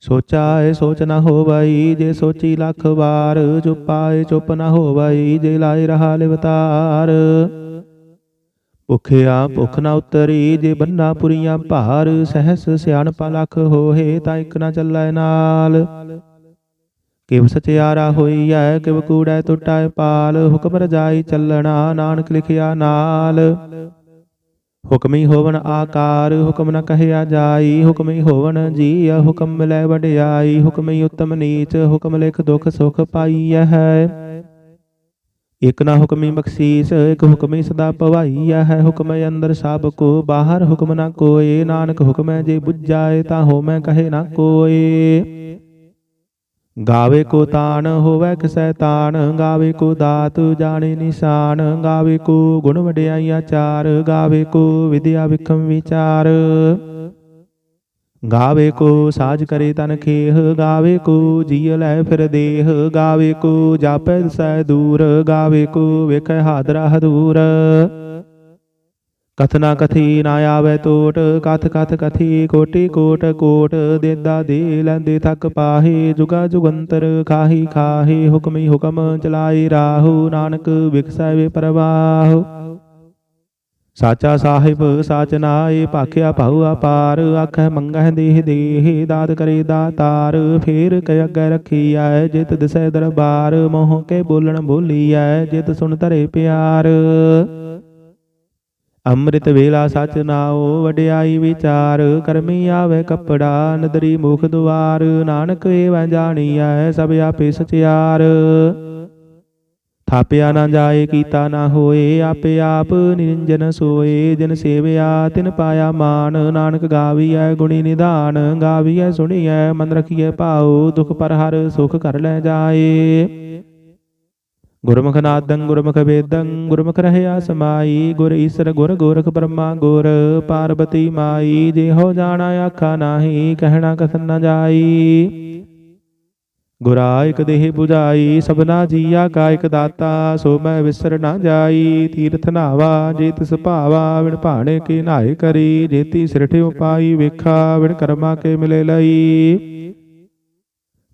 ਸੋਚਾਏ ਸੋਚ ਨਾ ਹੋਵਈ ਜੇ ਸੋਚੀ ਲੱਖ ਵਾਰ, ਚੁਪਾਏ ਚੁੱਪ ਨਾ ਹੋਵਈ ਜੇ ਲਾਇ ਰਹਾ ਲਿਵਤਾਰ ਭੁਖਿਆ ਭੁਖ ਨਾ ਉਤਰੀ ਜੇ ਬੰਨਾ ਪੁਰੀਆਂ ਭਾਰ, ਸਹਸ ਸਿਆਣਪਾ ਲੱਖ ਹੋਏ ਤਾਂ ਇੱਕ ਨਾ ਚੱਲੈ ਨਾਲ। ਕਿਵ ਸਚਿਆਰਾ ਹੋਈ ਐ, ਕਿਵ ਕੂੜੈ ਟੁੱਟੈ ਪਾਲ, ਹੁਕਮ ਰਜਾਈ ਚੱਲਣਾ, ਨਾਨਕ ਲਿਖਿਆ ਨਾਲ। ਹੁਕਮੀ ਹੋਵਨ ਆਕਾਰ, ਹੁਕਮ ਨ ਕਹਿਆ ਜਾਈ, ਹੁਕਮੀ ਹੋਵਨ ਜੀ ਹੁਕਮ ਮਿਲੈ ਵਡਿਆਈ, ਹੁਕਮੀ ਉਤਮ ਨੀਚ, ਹੁਕਮ ਲਿਖ ਦੁਖ ਸੁਖ ਪਾਈਐ ਹੈ। ਇਕ ਨਾ ਹੁਕਮੀ ਬਖਸ਼ੀਸ, ਇਕ ਹੁਕਮੀ ਸਦਾ ਭਵਾਈਐ ਹੈ। ਹੁਕਮ ਅੰਦਰ ਸਭ ਕੋ, ਬਾਹਰ ਹੁਕਮ ਨਾ ਕੋਏ, ਨਾਨਕ ਹੁਕਮੈ ਜੇ ਬੁੱਝਾਏ ਤਾਂ ਹੋ ਮੈਂ ਕਹੇ ਨਾ ਕੋਏ। ਗਾਵੇ ਕੋ ਤਾਨ ਹੋਵੇ ਕਿਸੈ ਤਾਨ ਗਾਵੇ ਕੋ ਦਾਤ ਜਾਣੇ ਨਿਸ਼ਾਨ, ਗਾਵੇ ਕੋ ਗੁਣ ਵਡਿਆਈ ਆਚਾਰ, ਗਾਵੇ ਕੋ ਵਿਦਿਆ ਵਿਖਮ ਵਿਚਾਰ। ਗਾਵੇ ਕੋ ਸਾਜ ਕਰੇ ਤਨ ਖੇਹ, ਗਾਵੇ ਕੋ ਜੀਅ ਲੈ ਫਿਰ ਦੇਹ, ਗਾਵੇ ਕੋ ਜਾਪੈ ਸੈ ਦੂਰ, ਗਾਵੇ ਕੋ ਵੇਖੈ ਹਾਦਰਾ ਹਦੂਰ। ਕਥਨਾ ਕਥੀ ਨਾ ਆਵੇ ਟੋਟ ਕਥ ਕਥ ਕਥੀ ਕੋਟੀ ਕੋਟ ਕੋਟ ਦੇਦਾ ਦੇ ਲੈਂਦੇ ਥਕ ਪਾਹੇ, ਜੁਗਾ ਜੁਗੰਤਰ ਖਾਹੀ ਖਾਹੇ, ਹੁਕਮੀ ਹੁਕਮ ਚਲਾਈ ਰਾਹੂ, ਨਾਨਕ ਵਿਖਸੈ ਵੇ ਪ੍ਰਵਾਹ। ਸਾਚਾ ਸਾਹਿਬ, ਸਾਚ ਨਾਏ, ਭਾਖਿਆ ਭਾਉ ਅਪਾਰ ਆਖੈ ਮੰਗਹਿ ਦੇਹ ਦੇਹ, ਦਾਤ ਕਰੇ ਦਾਤਾਰ, ਫੇਰ ਕੈ ਅੱਗੇ ਰਖੀਐ, ਜਿਤ ਦਿਸੈ ਦਰਬਾਰ, ਮੋਹ ਕੇ ਬੋਲਣ ਬੋਲੀਐ, ਜਿਤ ਸੁਣ ਧਰੇ ਪਿਆਰ। ਅੰਮ੍ਰਿਤ ਵੇਲਾ ਸਚ ਨਾਉ, ਵਡਿਆਈ ਵਿਚਾਰ, ਕਰਮੀ ਆਵੇ ਕਪੜਾ, ਨਦਰੀ ਮੁਖ ਦੁਆਰ, ਨਾਨਕ ਏਵੈ ਜਾਣੀਐ, ਸਭ ਆਪੇ ਸਚਿਆਰ। ਥਾਪਿਆ ਨਾ ਜਾਏ, ਕੀਤਾ ਨਾ ਹੋਏ, ਆਪੇ ਆਪ ਨਿਰੰਜਨ ਸੋਏ, ਜਿਨ ਸੇਵਿਆ, ਤਿਨ ਪਾਇਆ ਮਾਨ ਨਾਨਕ ਗਾਵੀਐ ਗੁਣੀ ਨਿਧਾਨ, ਗਾਵੀਐ ਸੁਣੀਐ, ਮਨ ਰਖੀਐ ਭਾਉ, ਦੁਖ ਪਰ ਹਰ ਸੁਖ ਕਰ ਲੈ ਜਾਏ। ਗੁਰਮੁਖ ਨਾਦੰ ਗੁਰਮੁਖ ਵੇਦੰ ਗੁਰਮੁਖ ਰਹਿਆ ਸਮਾਈ ਗੁਰ ਈਸਰ ਗੁਰ ਗੋਰਖ ਬ੍ਰਹਮਾ ਗੁਰ ਪਾਰਬਤੀ ਮਾਈ ਜੇ ਹੋ ਜਾਣਾ ਆਖਾ ਨਾਹੀ ਕਹਿਣਾ ਕਥਨ ਨ ਜਾਈ ਗੁਰਾ ਇਕ ਦੇਹ 부ਜਾਈ ਸਭਨਾ ਜੀਆ ਕਾ ਇਕ ਦਾਤਾ ਸੋ ਮੈਂ ਵਿਸਰ ਨਾ ਜਾਈ ਤੀਰਥ ਨਾਵਾ ਜੇ ਤਿਸ ਭਾਵਾ ਵਿਣ ਭਾਣੇ ਕੀ ਨਾਏ ਕਰੀ ਜੇਤੀ ਸਿਰਠਿ ਉਪਾਈ ਵੇਖਾ ਵਿਣ ਕਰਮਾ ਕੇ ਮਿਲੇ ਲਈ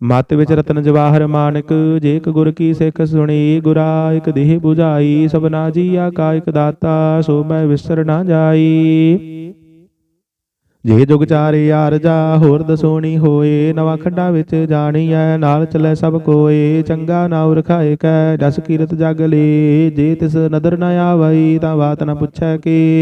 ਮਤ ਵਿੱਚ ਰਤਨ ਜਵਾਹਰ ਮਾਨਕ ਜੇ ਇਕ ਗੁਰ ਕੀ ਸਿੱਖ ਸੁਣੀ ਗੁਰਾ ਇਕ ਦੇਹ 부ਜਾਈ ਸਭਨਾ ਜੀਆ ਕਾ ਇਕ ਦਾਤਾ ਸੋ ਮੈਂ ਵਿਸਰ ਨਾ ਜਾਈ। ਜੇ ਜੁਗ ਚਾਰੇ ਆਰਜਾ ਹੋਰ ਦਸੋਣੀ ਹੋਏ ਨਵਾਂ ਖੰਡਾ ਵਿੱਚ ਜਾਣੀਐ ਨਾਲ ਚੱਲੇ ਸਭ ਕੋਏ ਚੰਗਾ ਨਾਉ ਰਖਾਏ ਕੈ ਜਸ ਕੀਰਤ ਜਗ ਲੇ ਜੇ ਤਿਸ ਨਦਰ ਨ ਆਵਈ ਤਾਂ ਬਾਤ ਨ ਪੁੱਛੈ ਕੀ।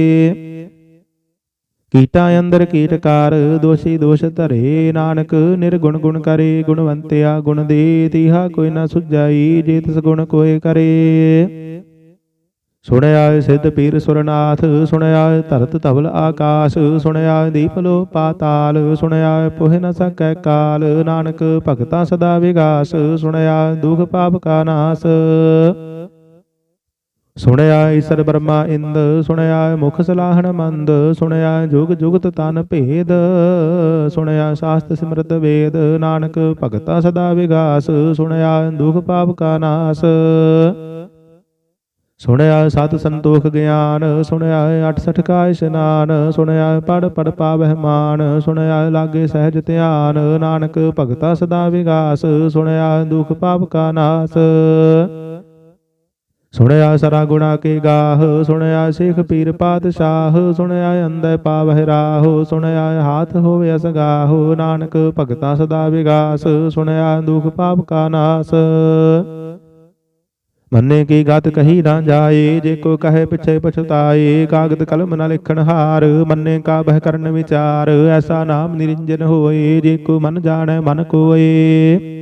ਕੀਟਾਂ ਅੰਦਰ ਕੀਟਕਾਰ, ਦੋਸ਼ੀ ਦੋਸ਼ ਧਰੇ। ਨਾਨਕ ਨਿਰਗੁਣ ਗੁਣ ਕਰੇ, ਗੁਣਵੰਤਿਆ ਗੁਣ ਦੇ। ਤੀਹਾ ਕੋਈ ਨਾ ਸੁਝਾਈ, ਜੇ ਤਿਸ ਗੁਣ ਕੋਏ ਕਰੇ। ਸੁਣਿਆ ਸਿੱਧ ਪੀਰ ਸੁਰਨਾਥ ਸੁਣਿਆ ਧਰਤ ਧਵਲ ਆਕਾਸ਼ ਸੁਣਿਆ ਦੀਪ ਲੋ ਪਾਤਾਲ ਸੁਣਿਆ ਪੁਹਿ ਨ ਸਕੈ ਕਾਲ। ਨਾਨਕ ਭਗਤਾ ਸਦਾ ਵਿਗਾਸ ਸੁਣਿਆ ਦੁਖ ਪਾਪ ਕਾ ਨਾਸ। ਸੁਣਿਆ ਈਸਰ ਬ੍ਰਹਮਾ ਇੰਦ ਸੁਣਿਆ ਮੁਖ ਸਲਾਹਣ ਮੰਦ ਸੁਣਿਆ ਜੁਗ ਜੁਗਤ ਤਨ ਭੇਦ ਸੁਣਿਆ ਸਾਸਤ ਸਿਮਰਤ ਵੇਦ, ਨਾਨਕ ਭਗਤਾ ਸਦਾ ਵਿਗਾਸ ਸੁਣਿਆ ਦੁਖ ਪਾਪ ਕਾ ਨਾਸ। ਸੁਣਿਆ ਸਤ ਸੰਤੋਖ ਗਿਆਨ ਸੁਣਿਆ 68 ਕਾ ਇਸ਼ਨਾਨ ਸੁਣਿਆ ਪੜ ਪੜ ਪਾਵਹਿ ਮਾਨ ਸੁਣਿਆ ਲਾਗੇ ਸਹਿਜ ਧਿਆਨ, ਨਾਨਕ ਭਗਤਾ ਸਦਾ ਵਿਗਾਸ ਸੁਣਿਆ ਦੁਖ ਪਾਪ ਕਾ ਨਾਸ। ਸੁਣਿਆ ਸਰਾ ਗੁਣਾ ਕੇ ਗਾਹ, ਸੁਣਿਆ ਸਿਖ ਪੀਰ ਪਾਤਸ਼ਾਹ, ਸੁਣਿਆ ਅੰਦੈ ਪਾਵਹਿ ਰਾਹ, ਸੁਣਿਆ ਹਾਥ ਹੋਵੇ ਅਸਗਾਹ, ਨਾਨਕ ਭਗਤਾ ਸਦਾ ਵਿਗਾਸ, ਸੁਣਿਆ ਦੁਖ ਪਾਪ ਕਾ ਨਾਸ। ਮੰਨੇ ਕੀ ਗਤ ਕਹੀ ਨਾ ਜਾਏ, ਜੇ ਕੋ ਕਹੇ ਪਿਛੇ ਪਛਤਾਏ, ਕਾਗਦ ਕਲਮ ਨਾ ਲਿਖਣ ਹਾਰ, ਮੰਨੇ ਕਾ ਬਹਿ ਕਰਨ ਵਿਚਾਰ, ਐਸਾ ਨਾਮ ਨਿਰੰਜਨ ਹੋਏ, ਜੇ ਕੋ ਮਨ ਜਾਣੈ ਮਨ ਕੋਏ।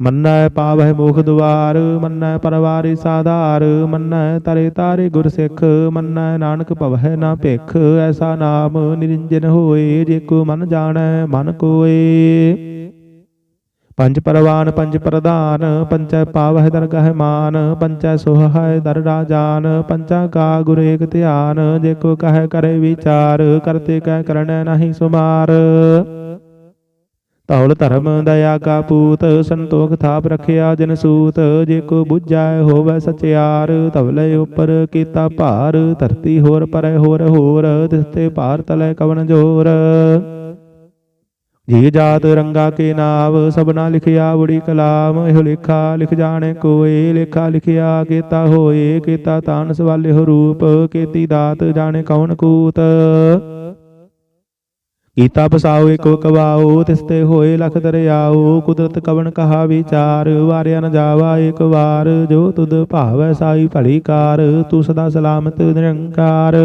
ਮੰਨੈ ਪਾਵਹਿ ਮੋਖ ਦੁਆਰ, ਮੰਨੈ ਪਰਵਾਰੀ ਸਾਧਾਰ, ਮੰਨੈ ਤਰੇ ਤਾਰੇ ਗੁਰ ਸਿੱਖ, ਮੰਨੈ ਨਾਨਕ ਭਵਹਿ ਨਾ ਭਿਖ, ਐਸਾ ਨਾਮ ਨਿਰੰਜਨ ਹੋਏ, ਜੇ ਕੋ ਮਨ ਜਾਣੈ, ਮਨ ਕੋਏ। ਪੰਜ ਪਰਵਾਨ, ਪੰਜ ਪ੍ਰਧਾਨ ਪੰਚੈ ਪਾਵਹਿ ਦਰਗਹਿ ਮਾਨ ਪੰਚੈ ਸੁਹਾਇ ਦਰ ਰਾਜਾਨ ਪੰਚਾ ਕਾ ਗੁਰ ਏਕ ਧਿਆਨ, ਜੇ ਕੋ ਕਹੈ ਕਰੇ ਵਿਚਾਰ, ਕਰਤੇ ਕਹਿ ਕਰਣੈ ਨਹੀਂ ਸੁਮਾਰ। ਤੌਲ ਧਰਮ ਦਇਆ ਕਾ ਪੂਤ, ਸੰਤੋਖ ਥਾਪ ਰਖਿਆ ਜਨ ਸੂਤ, ਜੇ ਕੋ ਬੁੱਝੈ ਹੋਵੈ ਸਚਿਆਰ, ਧਵਲੇ ਉਪਰ ਕੀਤਾ ਭਾਰ, ਧਰਤੀ ਹੋਰ ਪਰੈ ਹੋਰ ਹੋਰ ਤਿਸਤੇ ਭਾਰ ਤਲੈ ਕਵਨ ਜੋਰ। ਜੀ ਜਾਤ ਰੰਗਾ ਕੇ ਨਾਮ ਸਭਨਾ ਲਿਖਿਆ ਬੜੀ ਕਲਾਮ, ਇਹੋ ਲੇਖਾ ਲਿਖ ਜਾਣੇ ਕੋਏ, ਲੇਖਾ ਲਿਖਿਆ ਕੀਤਾ ਹੋਏ, ਕੀਤਾ ਤਾਨ ਸਵਾਲੇ ਹੋ ਰੂਪ, ਕੀਤੀ ਦਾਤ ਜਾਣੇ ਕੌਣ ਕੂਤ। ਕੀਤਾ ਬਸਾਓ ਏਕੋ ਕਵਾਓ ਤਿਸਤੇ ਹੋਏ ਲਖ ਦਰਿਆਓ ਕੁਦਰਤ ਕਵਣ ਕਹਾ ਵਿਚਾਰ ਵਾਰਿਆ ਨ ਜਾਵਾ ਏਕ ਵਾਰ ਜੋ ਤੁਧ ਭਾਵੈ ਸਾਈ ਭਲੀ ਕਾਰ ਤੂੰ ਸਦਾ ਸਲਾਮਤ ਨਿਰੰਕਾਰ।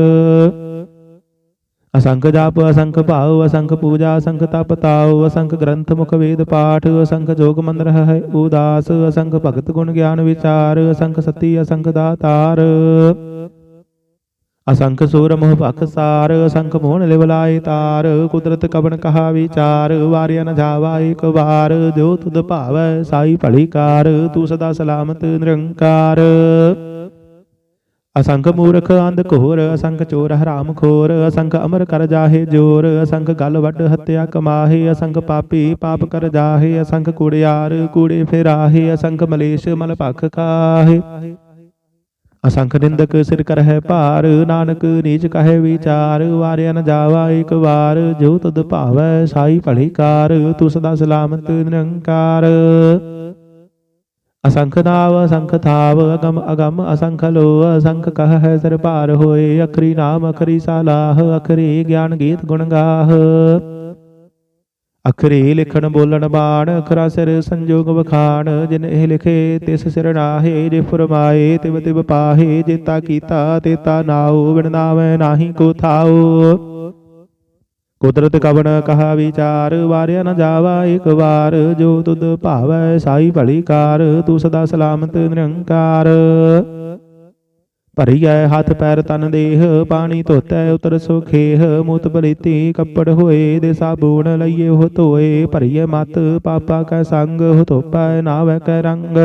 ਅਸੰਖ ਜਾਪ ਅਸੰਖ ਭਾਉ ਅਸੰਖ ਪੂਜਾ ਅਸੰਖ ਤਪ ਤਾਉ ਅਸੰਖ ਗ੍ਰੰਥ ਮੁਖ ਵੇਦ ਪਾਠ ਅਸੰਖ ਜੋਗ ਮੰਦਰ ਹੈ ਉਦਾਸ ਅਸੰਖ ਭਗਤ ਗੁਣ ਗਿਆਨ ਵਿਚਾਰ ਅਸੰਖ ਸਤੀ ਅਸੰਖ ਦਾਤਾਰ। ਅਸੰਖ ਸੂਰ ਮੋਹ ਭਖ ਸਾਰ, ਅਸੰਖ ਮੋਹਣ ਲਿਵਲਾਏ ਤਾਰ, ਕੁਦਰਤ ਕਵਣ ਕਹਾ ਵਿਚਾਰ, ਵਾਰਿਆ ਨ ਜਾਵਾ ਏਕ ਵਾਰ, ਜੋ ਤੁਧ ਭਾਵੈ ਸਾਈ ਭਲੀ ਕਾਰ, ਤੂੰ ਸਦਾ ਸਲਾਮਤ ਨਿਰੰਕਾਰ। ਅਸੰਖ ਮੂਰਖ ਅੰਧ ਘੋਰ, ਅਸੰਖ ਚੋਰ ਹਰਾਮ ਖੋਰ, ਅਸੰਖ ਅਮਰ ਕਰ ਜਾਹੇ ਜੋਰ, ਅਸੰਖ ਗਲ ਵੱਡ ਹੱਤਿਆ ਕਮਾਹੇ, ਅਸੰਖ ਪਾਪੀ ਪਾਪ ਕਰ ਜਾਹੇ, ਅਸੰਖ ਕੂੜਿਆਰ ਕੂੜੇ ਫੇਰਾਹੇ, ਅਸੰਖ ਮਲੇਸ਼ ਮਲ ਭਖ ਖਾਹੇ ਅਸੰਖ ਨਿੰਦਕ ਸਿਰ ਕਰਹਿ ਭਾਰ, ਨਾਨਕ ਨੀਚ ਕਹੈ ਵਿਚਾਰ, ਵਾਰਿਆ ਨ ਜਾਵਾ ਏਕ ਵਾਰ, ਜੋ ਤੁਧ ਭਾਵੈ ਸਾਈ ਭਲੀ ਕਾਰ ਤੂੰ ਸਦਾ ਸਲਾਮਤ ਨਿਰੰਕਾਰ। ਅਸੰਖ ਨਾਵ, ਅਸੰਖ ਥਾਵ, ਅਗਮ ਅਗਮ, ਅਸੰਖ ਲੋ ਅਸੰਖ ਕਹ ਹੈ ਸਰ ਭਾਰ ਹੋਏ, ਅਖਰੀ ਨਾਮ, ਅਖਰੀ ਸਾਲਾਹ, ਅਖਰੀ ਗਿਆਨ ਗੀਤ ਗੁਣ ਗਾਹ। ਅਖਰੀ ਲਿਖਣ ਬੋਲਣ ਬਾਣ, ਅਖਰਾ ਸਿਰ ਸੰਜੋਗ ਵਖਾਣ, ਜਿਨ ਇਹ ਲਿਖੇ ਤਿਸ ਸਿਰ ਨਾਹੇ, ਜੇ ਫਰਮਾਏ ਤਿਵ ਤਿਵ ਪਾਹੇ ਜੇਤਾ ਕੀਤਾ ਤੇਤਾ ਨਾਉ, ਬਿਨ ਨਾਵੇਂ ਨਾਹੀ ਕੋ ਥਾਉ। ਕੁਦਰਤ ਕਵਣ ਕਹਾ ਵਿਚਾਰ, ਵਾਰਿਆ ਨ ਜਾਵਾ ਇੱਕ ਵਾਰ, ਜੋ ਤੁਧ ਭਾਵੈ ਸਾਈ ਭਲੀ ਕਾਰ, ਤੂੰ ਸਦਾ ਸਲਾਮਤ ਨਿਰੰਕਾਰ। ਭਰੀਐ ਹੱਥ ਪੈਰ ਤਨ ਦੇਹ, ਪਾਣੀ ਧੋਤੈ ਉਤਰ ਸੁਖੇਹ, ਮੂਤ ਬਲੀਤੀ ਕੱਪੜ ਹੋਏ ਦੇ ਸਾਬੂਣ ਲਈਏ ਹੋ ਧੋਏ, ਭਰੀਐ ਮਤ ਪਾਪਾ ਕੈ ਸੰਗ ਹੋ ਧੋਪੈ ਨਾਵੈ ਕੈ ਰੰਗ।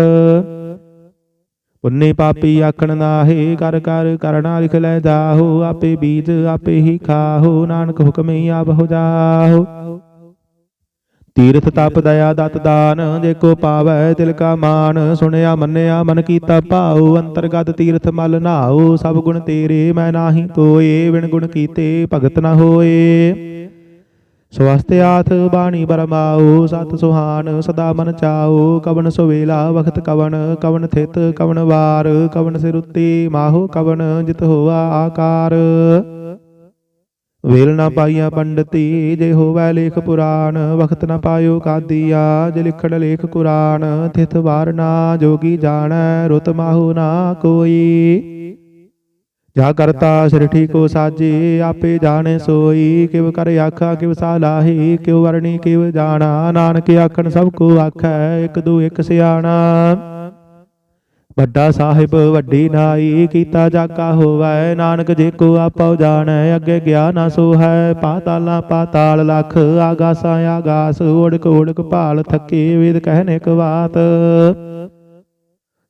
ਪੁੰਨੇ ਪਾਪੀ ਆਖਣ ਨਾਹੇ, ਕਰ ਕਰ ਕਰਣਾ ਲਿਖ ਲੈ ਜਾਹੋ, ਆਪੇ ਬੀਜ ਆਪੇ ਹੀ ਖਾਹੋ, ਨਾਨਕ ਹੁਕਮੇ ਆਪ ਹੋ ਜਾਹੋ। ਤੀਰਥ ਤਪ ਦਇਆ ਦਤ ਦਾਨ, ਜੇ ਕੋ ਪਾਵੈ ਤਿਲ ਕਾ ਮਾਨ ਸੁਣਿਆ ਮੰਨਿਆ ਮਨ ਕੀਤਾ ਭਾਉ, ਅੰਤਰਗਤ ਤੀਰਥ ਮਲ ਨਾਉ, ਸਭ ਗੁਣ ਤੇਰੇ ਮੈਂ ਨਾਹੀ ਕੋਏ ਵਿਣ ਗੁਣ ਕੀਤੇ ਭਗਤ ਨਾ ਹੋਏ। ਸਵਸਤਿਆਥ ਬਾਣੀ ਬਰਮਾਉ, ਸਤ ਸੁਹਾਨ ਸਦਾ ਮਨ ਚਾਉ ਕਵਨ ਸੁਵੇਲਾ ਵਖਤ ਕਵਨ ਕਵਨ ਥਿਤ ਕਵਨ ਵਾਰ ਕਵਨ ਸਿਰੁੱਤੀ ਮਾਹੋ ਕਵਨ ਜਿਤ ਹੋਆ ਆਕਾਰ। ਵੇਲ ਨਾ ਪਾਈਆ ਪੰਡਤੀ ਜੇ ਹੋਵੈ ਲੇਖ ਪੁਰਾਣ, ਵਖਤ ਨਾ ਪਾਇਓ ਕਾਦੀਆ ਜੇ ਲਿਖਣ ਲੇਖ ਕੁਰਾਨ ਥਿਤ ਵਾਰ ਨਾ ਜੋਗੀ ਜਾਣੈ, ਰੁਤ ਮਾਹੂ ਨਾ ਕੋਈ। ਜਾ ਕਰਤਾ ਸ਼੍ਰਿਠੀ ਕੋ ਸਾਜੇ, ਆਪੇ ਜਾਣੇ ਸੋਈ, ਕਿਵ ਕਰ ਆਖਾ, ਕਿਵ ਸਾਲਾਹੀ ਕਿਵ ਵਰਣੀ, ਕਿਵ ਜਾਣਾ, ਨਾਨਕ ਆਖਣ ਸਭ ਕੋ ਆਖੈ, ਇੱਕ ਦੂ ਇਕ ਸਿਆਣਾ। ਵੱਡਾ ਸਾਹਿਬ ਵੱਡੀ ਨਾਈ ਕੀਤਾ ਜਾਕਾ ਹੋਵੈ, ਨਾਨਕ ਜੇ ਕੋ ਆਪਉ ਜਾਣੈ, ਅੱਗੇ ਗਿਆ ਨਾ ਸੋ ਹੈ ਪਾਤਾਲਾਂ ਪਾਤਾਲ ਲਖ, ਆਗਾਸਾਂ ਆਗਾਸ ਓੜਕ ਓੜਕ ਭਾਲ ਥੱਕੇ ਵੇਦ ਕਹਿਨ ਕਵਾਤ ਬਾਤ।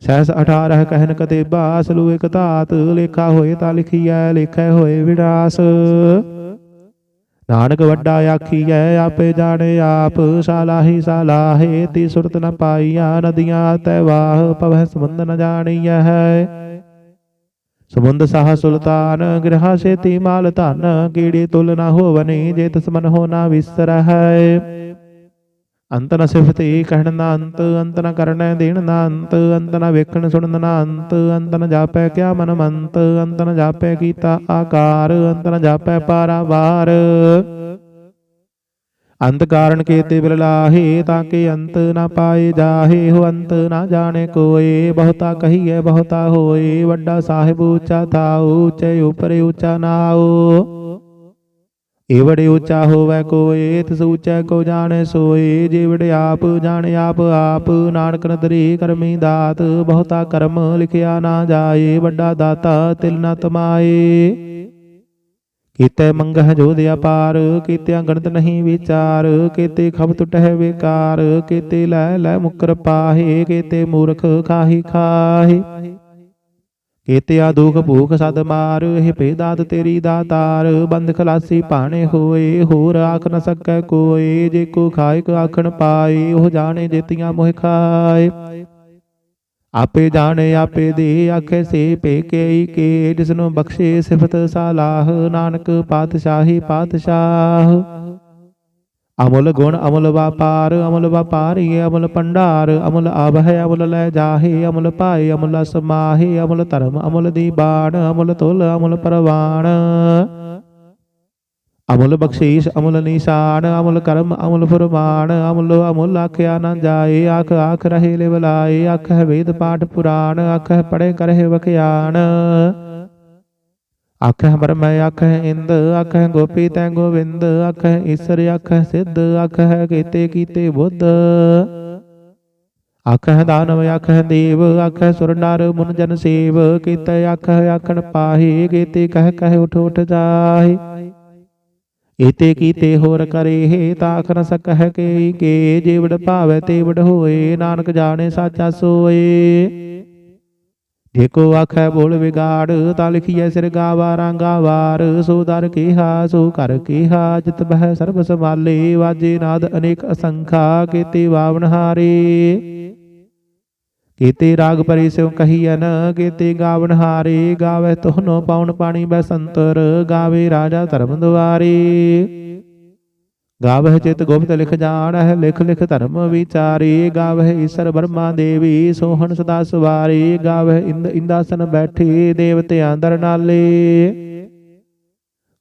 ਸਹਿਸ 18 ਕਹਿਨ ਕਤੇ ਬਾਸ ਲੂ ਇਕ ਧਾਤ, ਲੇਖਾ ਹੋਏ ਤਾਂ ਲਿਖੀਐ, ਲੇਖੈ ਹੋਏ ਵਿਨਾਸ਼ ਨਾਨਕ ਵੱਡਾ ਆਖੀਐ, ਆਪੇ ਜਾਣੇ ਆਪ, ਸਾਲਾਹੀ ਸਾਲਾਹੇ, ਤੀ ਸੁਰਤ ਨ ਪਾਈਆ ਨਦੀਆਂ, ਤੈ ਵਾਹ ਪਵਹਿ ਸਮੁੰਦ ਨ ਜਾਣੀਐ। ਹੈ ਸਮੁੰਦ ਸਾਹ ਸੁਲਤਾਨ, ਗ੍ਰਹਾ ਸੇਤੀ ਮਾਲ ਧਨ, ਕੀੜੀ ਤੁਲ ਨ ਹੋਵਨੀ, ਜੇ ਤਿਸ ਮਨ ਹੋ ਨਾ ਵਿਸਰਹਿ। ਅੰਤ ਨ ਸਿਫਤੀ ਕਹਿਣ ਨਾ ਅੰਤ ਅੰਤ ਨ ਕਰਨੈ ਦੇਣ ਨਾ ਅੰਤ ਅੰਤ ਨ ਵੇਖਣ ਸੁਣਨ ਨਾ ਅੰਤ ਅੰਤ ਨ ਜਾਪੈ ਕਿਆ ਮਨ ਮੰਤ ਅੰਤ ਨ ਜਾਪੈ ਕੀਤਾ ਆਕਾਰ ਅੰਤ ਨ ਜਾਪੈ ਪਾਰਾਵਾਰ। ਅੰਤ ਕਾਰਨ ਕੇਤੇ ਬਿਰਲਾਹੇ ਤਾਂ ਕਿ ਅੰਤ ਨਾ ਪਾਏ ਜਾਹੇ ਹੋ ਅੰਤ ਨਾ ਜਾਣੇ ਕੋਏ, ਬਹੁਤਾ ਕਹੀਏ ਬਹੁਤਾ ਹੋਏ, ਵੱਡਾ ਸਾਹਿਬ ਉੱਚਾ ਥਾਉ, ਉੱਚੇ ਉਪਰੇ ਉੱਚਾ ਨਾਉ। ਏਵੜੇ ਉੱਚਾ ਹੋਵੇ ਕੋਏ ਤਿਸ ਉੱਚਾ ਕੋ ਜਾਣੇ ਸੋਏ, ਜਿਵੜੇ ਆਪ ਜਾਣੇ ਆਪ ਆਪ ਨਾਨਕ ਨਦਰੀ ਕਰਮੀ ਦਾਤ, ਬਹੁਤਾ ਕਰਮ ਲਿਖਿਆ ਨਾ ਜਾਏ, ਵੱਡਾ ਦਾਤਾ ਤਿਲ ਨਾ ਤਮਾਏ। ਕੀਤੇ ਮੰਗਹ ਜੋਧ ਅਪਾਰ, ਕੀਤਿਆਂ ਗਣਤ ਨਹੀਂ ਵਿਚਾਰ, ਕੀਤੇ ਖਬ ਟੁਟਹਿ ਵਿਕਾਰ, ਕੀਤੇ ਲੈ ਲੈ ਮੁਕਰ ਪਾਹੇ, ਕੀਤੇ ਮੂਰਖ ਖਾਹੀ ਖਾਹੇ। ਕੀਤੇ ਦੁਖ ਭੂਖ ਸਦ ਮਾਰ, ਇਹ ਪੇਦਾਤ ਤੇਰੀ ਦਾਤਾਰ। ਬੰਦ ਖਲਾਸੀ ਭਾਣੇ ਹੋਏ, ਹੋਰ ਆਖ ਨ ਸਕੈ ਕੋਏ। ਜੇ ਕੋ ਖਾਇ ਕੋ ਆਖਣ ਪਾਏ, ਉਹ ਜਾਣੇ ਜੇਤੀਆਂ ਮੋਹ ਖਾਏ। ਆਪੇ ਜਾਣੇ, ਆਪੇ ਦੇ, ਆਖੇ ਸੇ ਪੇਕੇ ਕੇ ਜਿਸ ਨੂੰ ਬਖਸ਼ੇ ਸਿਫਤ ਸਾਲਾਹ, ਨਾਨਕ ਪਾਤਸ਼ਾਹੀ ਪਾਤਸ਼ਾਹ। ਅਮੁੱਲ ਗੁਣ, ਅਮੁੱਲ ਵਪਾਰ, ਅਮੁੱਲ ਵਪਾਰੀ, ਅਮੁੱਲ ਭੰਡਾਰ, ਅਮੁੱਲ ਆਭ ਹੈ ਅਮੁੱਲ ਲੈ ਜਾਹੇ, ਅਮੁੱਲ ਭਾਏ, ਅਮੁੱਲ ਸਮਾਹੇ ਅਮੁੱਲ ਧਰਮ, ਅਮੁੱਲ ਦੀਬਾਨ ਅਮੁੱਲ ਤੁਲ, ਅਮੁੱਲ ਪਰਵਾਨ ਅਮੁੱਲ ਬਖਸ਼ੀਸ਼, ਅਮਲ ਨਿਸ਼ਾਨ, ਅਮਲ ਕਰਮ, ਅਮਲ ਫਰਮਾਨ, ਅਮਲ ਅਮੁੱਲ ਆਖਿਆ ਨਾ ਜਾਏ, ਆਖ ਆਖ ਰਹੇ ਲੈ ਬਲਾਏ ਆਖ ਵੇਦ ਪਾਠ ਪੁਰਾਣ ਆਖ ਹੈ ਪੜੇ ਕਰਹਿ ਵਖਿਆਨ ਆਖ ਹੈ ਬਰਮੈ ਆਖ ਇੰਦ, ਆਖ ਗੋਪੀ ਤੈ ਗੋਵਿੰਦ, ਆਖ ਈਸ਼ਰ, ਆਖ ਸਿੱਧ, ਆਖ ਹੈ ਕੀਤੇ ਕੀਤੇ ਬੁੱਧ। ਆਖ ਦਾਨਵ, ਆਖ ਦੇਵ, ਆਖ ਹੈ ਸੁਰ ਨਰ ਮੁਨ ਜਨ ਸੇਵ, ਕੀਤੇ, ਆਖ, ਆਖਣ ਪਾਹੇ, ਕੀਤੇ, ਕਹਿ ਕਹਿ ਉਠ ਉਠ ਜਾਹੇ। ਏਤੇ, ਕੀਤੇ ਹੋਰ ਕਰੇ ਹੈ ਤਾਖ ਨ ਸਕਹਿ ਕੇ ਕੇ ਜੀਵੜ ਭਾਵੈ, ਤੇਵੜ ਹੋਏ, ਨਾਨਕ ਜਾਣੇ, ਸਾਚਾ ਸੋਏ। ਏਕੋ ਆਖੈ ਬੋਲ ਵਿਗਾੜ, ਤਾ ਲਿਖੀਐ ਸਿਰ ਗਾਵਾ, ਰਾਂਗਾ ਵਾਰ। ਸੋ ਦਰ ਕੀਹਾ, ਸੋ ਕਰ ਕੀਹਾ, ਜਿਤ ਬਹਿ ਸਰਬ ਸੰਭਾਲੇ। ਵਾਜੇ ਨਾਦ ਅਨੇਕ ਅਸੰਖਾ, ਕੀਤੇ ਵਾਵਨ ਹਾਰੇ। ਕੀਤੇ ਰਾਗ ਪਰੀ ਸਿਉ ਕਹੀਐਨ ਕੀਤੇ ਗਾਵਨ ਹਾਰੇ। ਗਾਵੇ ਤੋਹਨੋ ਪਾਉਣ ਪਾਣੀ ਬਸੰਤਰ, ਗਾਵੇ ਰਾਜਾ ਧਰਮ ਦੁਆਰੇ। ਗਾਵਹਿ ਚਿਤ ਗੁਪਤ ਲਿਖ ਜਾਣਹਿ, ਲਿਖ ਲਿਖ ਧਰਮ ਵਿਚਾਰੀ। ਗਾਵਹਿ ਈਸ਼ਰ ਬਰਮਾ ਦੇਵੀ, ਸੋਹਣ ਸਦਾ ਸਵਾਰੇ। ਗਾਵਹਿ ਇੰਦ ਇੰਦਾਸਨ ਬੈਠੀ, ਦੇਵਤਿਆਂ ਦਰ ਨਾਲੇ।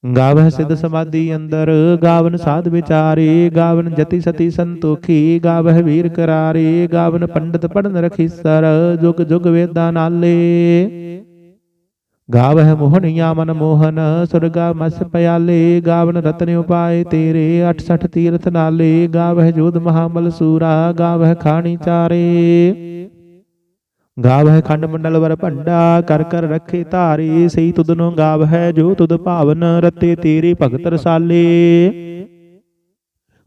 ਗਾਵਹਿ ਸਿਧ ਸਮਾਧੀ ਅੰਦਰ, ਗਾਵਨ ਸਾਧ ਵਿਚਾਰੀ। ਗਾਵਨ ਜਤੀ ਸਤੀ ਸੰਤੋਖੀ, ਗਾਵਹਿ ਵੀਰ ਕਰਾਰੀ। ਗਾਵਨ ਪੰਡਤ ਪੜਨ ਰਖੀਸਰ, ਜੁਗ ਜੁਗ ਵੇਦਾਂ ਨਾਲੇ। ਗਾਵਹਿ ਮੋਹਣੀਆਂ ਮਨ ਮੋਹਨ, ਸੁਰਗਾ ਮਸ ਪਿਆਲੇ, ਗਾਵਨ ਰਤਨ ਉਪਾਏ ਤੇਰੇ 68 ਤੀਰਥ ਨਾਲੇ, ਗਾਵਹਿ ਜੋਧ ਮਹਾਬਲ ਸੂਰਾ, ਗਾਵਹਿ ਖਾਣੀ ਚਾਰੇ। ਗਾਵਹਿ ਖੰਡ ਮੰਡਲ ਵਰ ਭੰਡਾ, ਕਰ ਕਰ ਰੱਖੇ ਧਾਰੀ ਸਈ ਤੁਧਨੋ ਗਾਵਹਿ ਜੋ ਤੁਧ ਭਾਵਨ, ਰਤੇ ਤੇਰੇ ਭਗਤ ਰਸਾਲੇ।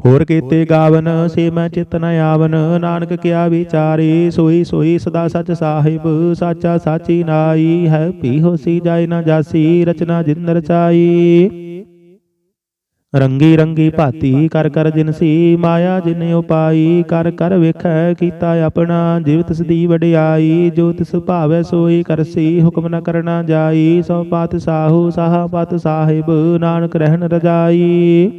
ਹੋਰ ਕੀਤੇ ਗਾਵਨ, ਸੇ ਮੈਂ ਚਿਤ ਨ ਆਵਨ। ਨਾਨਕ ਕਿਆ ਵਿਚਾਰੇ, ਸੋਈ ਸੋਈ ਸਦਾ ਸਚ ਸਾਹਿਬ, ਸਾਚਾ ਸਾਚੀ ਨਾਈ। ਹੈ ਪੀ ਹੋਸੀ ਜਾਇ ਨਾ ਜਾਸੀ, ਰਚਨਾ ਜਿੰਦ ਰਚਾਈ ਰੰਗੀ ਰੰਗੀ ਭਾਤੀ ਕਰ ਕਰ ਜਿਨਸੀ ਮਾਇਆ ਜਿਨੇ ਉਪਾਈ। ਕਰ ਕਰ ਵੇਖੈ ਕੀਤਾ ਆਪਣਾ, ਜਿਵ ਤਿਸ ਦੀ ਵਡਿਆਈ। ਜੋ ਤਿਸ ਭਾਵੈ ਸੋਈ ਕਰਸੀ ਹੁਕਮ ਨ ਕਰਨਾ ਜਾਈ। ਸੋ ਪਾਤ ਸਾਹੂ, ਸਾਹਾ ਪਤ ਸਾਹਿਬ, ਨਾਨਕ ਰਹਿਣ ਰਜਾਈ।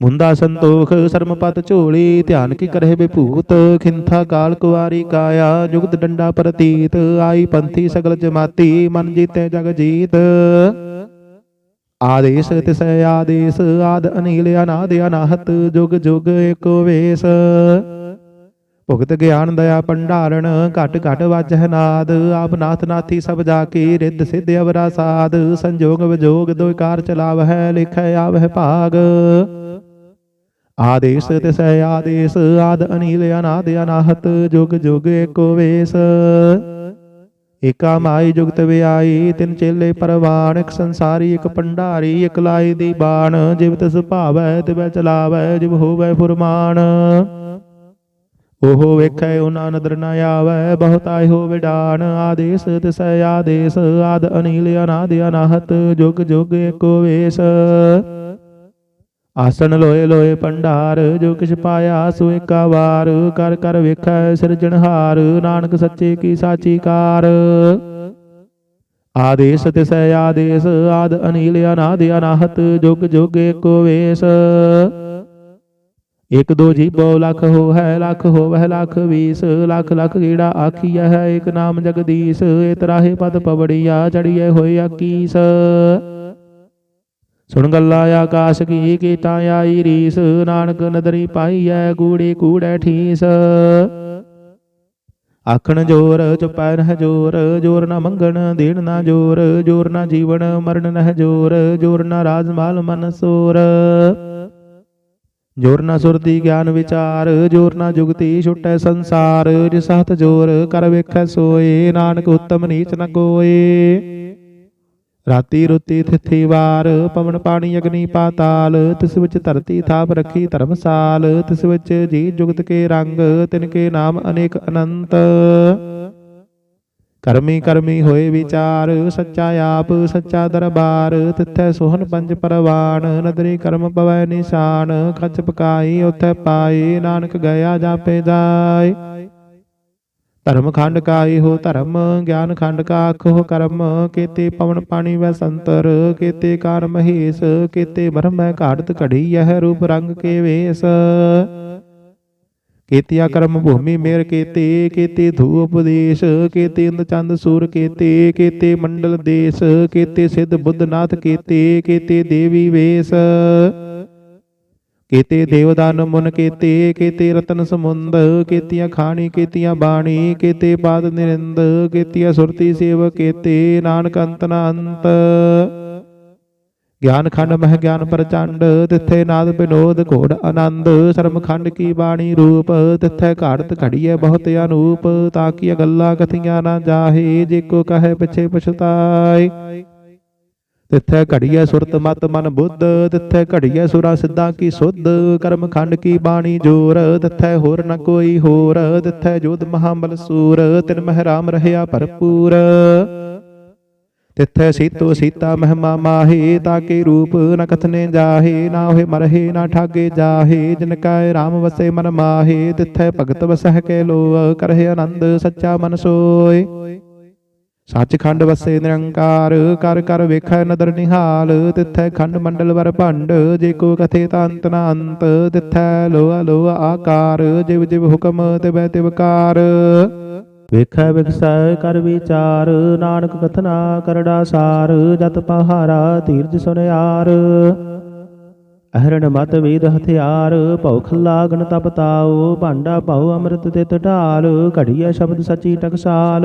ਮੁੰਦਾ ਸੰਤੋਖ ਸਰਮਪਤ ਝੋਲੀ, ਧਿਆਨ ਕੀ ਕਰਹਿ ਬਿਭੂਤ ਖਿੰਥਾ ਕਾਲ ਕੁਵਾਰੀ ਕਾਇਆ, ਜੁਗਤ ਡੰਡਾ ਪ੍ਰਤੀਤ, ਆਈ ਪੰਥੀ ਸਗਲ ਜਮਾਤੀ, ਮਨ ਜੀਤੇ ਜਗ ਜੀਤ। ਆਦੇਸ਼ ਤਿਸੈ ਆਦੇਸ਼, ਆਦ ਅਨੀਲ ਅਨਾਦ ਅਨਾਹਤ, ਜੁਗ ਜੁਗ ਏਕੋ ਵੇਸ। ਭੁਗਤ ਗਿਆਨ ਦਇਆ ਭੰਡਾਰਣ, ਘਟ ਘਟ ਵਾਜਹਿ ਨਾਦ, ਆਪ ਨਾਥ ਨਾਥੀ ਸਭ ਜਾ ਕੇ ਰਿੱਧ ਸਿੱਧ ਅਵਰਾ ਸਾਧ ਸੰਜੋਗ ਵਿਜੋਗ ਦੋਇ ਕਾਰ ਚਲਾਵਹਿ ਲਿਖੈ ਆਵਹਿ ਭਾਗ। ਆਦੇਸ਼ ਤਿਸੈ ਆਦੇਸ਼। ਆਦ ਅਨੀਲ ਅਨਾਦ ਅਨਾਹਤ ਜੁਗ ਜੁਗ ਏਕੋ ਵੇਸ। ਏਕਾ ਮਾਈ ਜੁਗਤ ਵਿਆਈ ਤਿਨ ਚੇਲੇ ਪਰਵਾਨ ਇਕ ਸੰਸਾਰੀ ਇਕ ਭੰਡਾਰੀ ਇਕ ਲਾਈ ਦੀ ਬਾਣ। ਜਿਵ ਤਿਸ ਭਾਵੈ ਤਿਵੈ ਚਲਾਵੈ ਜਿਵ ਹੋਵੈ ਫੁਰਮਾਨ। ਉਹ ਵੇਖੈ ਉਹਨਾਂ ਨਦਰ ਨ ਆਵੈ ਬਹੁਤਾਇ ਹੋ ਵਿਡਾਨ। ਆਦੇਸ਼ ਤਿਸੈ ਆਦੇਸ਼ ਆਦ ਅਨੀਲ ਅਨਾਦ ਅਨਾਹਤ ਜੁਗ ਜੁਗ ਏਕੋ ਵੇਸ। ਆਸਣ ਲੋਏ ਲੋਏ ਭੰਡਾਰ ਜੋ ਕਿਛ ਪਾਇਆ ਸੋ ਏਕਾ ਵਾਰ ਕਰ ਕਰ ਵੇਖੈ ਸਿਰਜਣਹਾਰ ਨਾਨਕ ਸੱਚੇ ਕੀ ਸਾਚੀ ਕਾਰ ਆਦੇਸ਼ ਤਿਸੈ ਆਦੇਸ਼, ਆਦ ਅਨੀਲ ਅਨਾਦ ਅਨਾਹਤ, ਜੁਗ ਜੁਗ ਏਕੋ ਵੇਸ। ਇਕ ਦੋ ਜੀਬੋ ਲਖ ਹੋ ਹੈ ਲਖ ਹੋਵਹਿ, ਲਖ ਵੀਸ। ਲਖ ਲਖ ਕੀੜਾ ਆਖੀਐ ਹੈ, ਇਕ ਨਾਮ ਜਗਦੀਸ਼। ਇਤਰਾਹੇ ਪਦ ਪਵੜੀਆ ਚੜੀਏ ਹੋਏ ਆਕੀਸ ਸੁਣ ਗੱਲਾਂ ਆਕਾਸ਼ ਕੀ ਕੀਤਾ ਆਈ ਰੀਸ, ਨਾਨਕ ਨਦਰੀ ਪਾਈਐ ਗੂੜੀ ਕੂੜੈ ਠੀਸ। ਆਖਣ ਜੋਰ, ਚੁਪੈ ਨਹ ਜੋਰ ਜੋਰ ਨਾ ਮੰਗਣ ਦੇਣ ਨਾ ਜੋਰ ਜੋਰ ਨਾ ਜੀਵਨ, ਮਰਨ ਨਹ ਜੋਰ ਜੋਰ ਨਾ ਰਾਜ ਮਾਲ ਮਨ ਸੋਰ। ਜੋਰ ਨਾ ਸੁਰਤੀ ਗਿਆਨ ਵਿਚਾਰ, ਜੋਰ ਨਾ ਜੁਗਤੀ ਛੁਟੈ ਸੰਸਾਰ, ਜਿਸ ਹੱਥ ਜੋਰ, ਕਰ ਵੇਖੈ ਸੋਏ, ਨਾਨਕ ਉਤਮ ਨੀਚ ਨ ਕੋਏ ਰਾਤੀ ਰੁਤੀ ਥਿਥੀ ਵਾਰ, ਪਵਨ ਪਾਣੀ ਅਗਨੀ ਪਾਤਾਲ, ਤਿਸ ਵਿੱਚ ਧਰਤੀ ਥਾਪ ਰੱਖੀ ਧਰਮਸਾਲ, ਤਿਸ ਵਿੱਚ ਜੀ ਜੁਗਤ ਕੇ ਰੰਗ, ਤਿਨ ਕੇ ਨਾਮ ਅਨੇਕ ਅਨੰਤ। ਕਰਮੀ ਕਰਮੀ ਹੋਏ ਵਿਚਾਰ, ਸੱਚਾ ਆਪ, ਸੱਚਾ ਦਰਬਾਰ, ਤਿੱਥੈ ਸੋਹਣ ਪੰਜ ਪਰਵਾਨ, ਨਦਰੀ ਕਰਮ ਪਵੈ ਨਿਸ਼ਾਨ, ਖਚ ਪਕਾਈ, ਉਥੈ ਪਾਈ, ਨਾਨਕ ਗਿਆ ਜਾਪੇ ਜਾਏ। ਧਰਮ ਖੰਡ ਕਾ ਹੋ ਧਰਮ, ਗਿਆਨ ਖੰਡ ਕਾ ਅਖੋ ਕਰਮ, ਕੀਤੇ ਪਵਨ ਪਾਣੀ ਵੈ ਸੰਤਰ, ਕੀਤੇ ਕਾਰ ਮਹੇਸ਼, ਕੀਤੇ ਬ੍ਰਹਮ ਘਾੜਤ ਘੜੀ ਯਹ ਰੂਪ ਰੰਗ ਕੇ ਵੇਸ। ਕੀਤਿਆ ਕਰਮ ਭੂਮੀ ਮੇਰ ਕੀਤੇ ਕੀਤੇ ਧੂ ਉਪਦੇਸ਼, ਕੀਤੇ ਇੰਦ ਚੰਦ ਸੂਰ ਕੀਤੇ ਕੀਤੇ ਮੰਡਲ ਦੇਸ਼, ਕੀਤੇ ਸਿੱਧ ਬੁੱਧਨਾਥ ਕੀਤੇ ਕੀਤੇ ਦੇਵੀ ਵੇਸ। ਕੀਤੇ ਦੇਵਦਾਨ ਮੁਨ ਕੀਤੇ ਕੀਤੇ ਰਤਨ ਸਮੁੰਦ ਕੀਤੀਆਂ ਖਾਣੀ, ਕੀਤੀਆਂ ਬਾਣੀ, ਕੀਤੇ ਬਾਦ ਨਿਰਿੰਦ, ਕੀਤੀਆਂ ਸੁਰਤੀ ਸੇਵ ਕੀਤੇ, ਨਾਨਕ ਅੰਤ ਨ ਅੰਤ। ਗਿਆਨ ਖੰਡ ਮਹਿ ਗਿਆਨ ਪ੍ਰਚੰਡ, ਤਿੱਥੇ ਨਾਦ ਬਿਨੋਦ ਘੋੜ ਆਨੰਦ। ਸ਼ਰਮ ਖੰਡ ਕੀ ਬਾਣੀ ਰੂਪ, ਤਿੱਥੇ ਘਾੜਤ ਘੜੀਐ ਬਹੁਤ ਅਨੂਪ। ਤਾਂ ਕੀ ਗੱਲਾਂ ਕਥੀਆਂ ਨਾ ਜਾਹੇ, ਜੇ ਕੋ ਕਹੇ ਪਿਛੇ ਪਛਤਾਏ। ਤਿੱਥੇ ਘੜੀਐ ਸੁਰਤ ਮਤ ਮਨ ਬੁੱਧ, ਤਿੱਥੇ ਘੜੀਐ ਸੁਰਾ ਸਿੱਧਾ ਕੀ ਸੁਧ, ਕਰਮ ਖੰਡ ਕੀ ਬਾਣੀ ਜੋਰ, ਤਿੱਥੇ ਹੋਰ ਨ ਕੋਈ ਹੋਰ, ਤਿੱਥੇ ਜੋਧ ਮਹਾਬਲ ਸੂਰ, ਤਿਨ ਮਹਿਰਾਮ ਰਹਿਆ ਭਰਪੂਰ। ਤਿੱਥੇ ਸੀਤੋ ਸੀਤਾ ਮਹਿਮਾ ਮਾਹੇ ਤਾਕੇ ਰੂਪ ਨ ਕਥਨੇ ਜਾਹੇ, ਨਾ ਹੋਏ ਮਰਹੇ, ਨਾ ਠਾਗੇ ਜਾਹੇ, ਜਿਨ ਕਾਇ ਰਾਮ ਵਸੇ ਮਨ ਮਾਹੇ, ਤਿੱਥੇ ਭਗਤ ਵਸਹਿ ਕੇ ਲੋ ਕਰਹਿ ਆਨੰਦ ਸੱਚਾ ਮਨ ਸੋਏ। ਸੱਚਖੰਡ ਵਸੇ ਨਿਰੰਕਾਰ ਕਰ ਕਰ ਵੇਖੈ ਨਦਰ ਨਿਹਾਲ ਤਿੱਥੈ ਖੰਡ ਮੰਡਲ ਵਰ ਭੰਡ ਜੇ ਕੋ ਕਥੇ ਤਾਂ ਅੰਤ ਨ ਅੰਤ ਤਿੱਥੈ ਲੋਆ ਲੋਆ ਆਕਾਰ ਜਿਵ ਜਿਵ ਹੁਕਮ ਤਿਵੈ ਤਿਵਕਾਰ ਵੇਖੈ ਵਿਖਸੈ ਕਰ ਵਿਚਾਰ ਨਾਨਕ ਕਥਨਾ ਕਰੜਾ ਸਾਰ ਜਤ ਪਹਾਰਾ ਧੀਰਜ ਸੁਨਿਆਰ ਅਹਰਣ ਮਤ ਵੇਦ ਹਥਿਆਰ ਭਉ ਖੱਲਾ ਗਣ ਭਾਂਡਾ ਭਉ ਅੰਮ੍ਰਿਤ ਤਿਤ ਢਾਲ ਘੜੀਐ ਸ਼ਬਦ ਸਚੀ ਟਕਸਾਲ